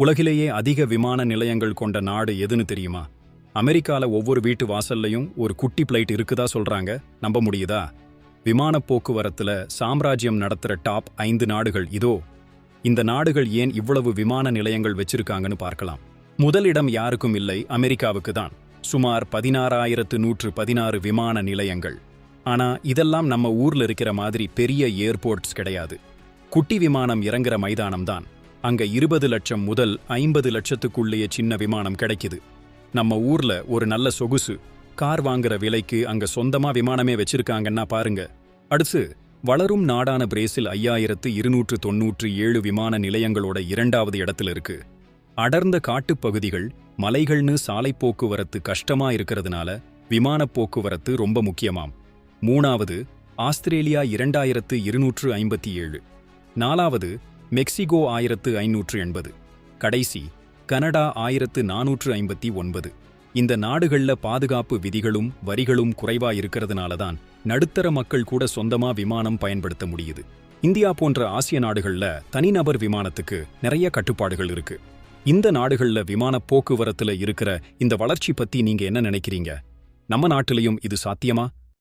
உலகிலேயே அதிக விமான நிலையங்கள் கொண்ட நாடு எதுன்னு தெரியுமா? அமெரிக்கால ஒவ்வொரு வீட்டு வாசல்லையும் ஒரு குட்டி பிளைட் இருக்குதா சொல்றாங்க? நம்ப முடியுதா? விமான போக்குவரத்துல சாம்ராஜ்யம் நடத்துற டாப் ஐந்து நாடுகள் இதோ. இந்த நாடுகள் ஏன் இவ்வளவு விமான நிலையங்கள் வச்சிருக்காங்கன்னு பார்க்கலாம். முதலிடம் யாருக்கும் இல்லை அமெரிக்காவுக்கு தான். சுமார் பதினாறாயிரத்து நூற்று பதினாறு விமான நிலையங்கள். ஆனா இதெல்லாம் நம்ம ஊர்ல இருக்கிற மாதிரி பெரிய ஏர்போர்ட்ஸ் கிடையாது. குட்டி விமானம் இறங்குற மைதானம் தான். அங்க இருபது லட்சம் முதல் ஐம்பது லட்சத்துக்குள்ளேயே சின்ன விமானம் கிடைக்குது. நம்ம ஊர்ல ஒரு நல்ல சொகுசு கார் வாங்குற விலைக்கு அங்க சொந்தமா விமானமே வச்சிருக்காங்கன்னா பாருங்க. அடுத்து வளரும் நாடான பிரேசில் ஐயாயிரத்து இருநூற்று தொன்னூற்று ஏழு விமான நிலையங்களோட இரண்டாவது இடத்துல இருக்கு. அடர்ந்த காட்டுப் பகுதிகள் மலைகள்னு சாலை போக்குவரத்து கஷ்டமா இருக்கிறதுனால விமானப் போக்குவரத்து ரொம்ப முக்கியமாம். மூணாவது ஆஸ்திரேலியா இரண்டாயிரத்து இருநூற்று ஐம்பத்தி ஏழு. நாலாவது மெக்சிகோ ஆயிரத்து ஐநூற்று எண்பது. கடைசி கனடா ஆயிரத்து நானூற்று ஐம்பத்தி ஒன்பது. இந்த நாடுகள்ல பாதுகாப்பு விதிகளும் வரிகளும் குறைவா இருக்கிறதுனால தான் நடுத்தர மக்கள் கூட சொந்தமா விமானம் பயன்படுத்த முடியுது. இந்தியா போன்ற ஆசிய நாடுகள்ல தனிநபர் விமானத்துக்கு நிறைய கட்டுப்பாடுகள் இருக்கு. இந்த நாடுகள்ல விமான போக்குவரத்துல இருக்கிற இந்த வளர்ச்சி பத்தி நீங்க என்ன நினைக்கிறீங்க? நம்ம நாட்டிலையும் இது சாத்தியமா?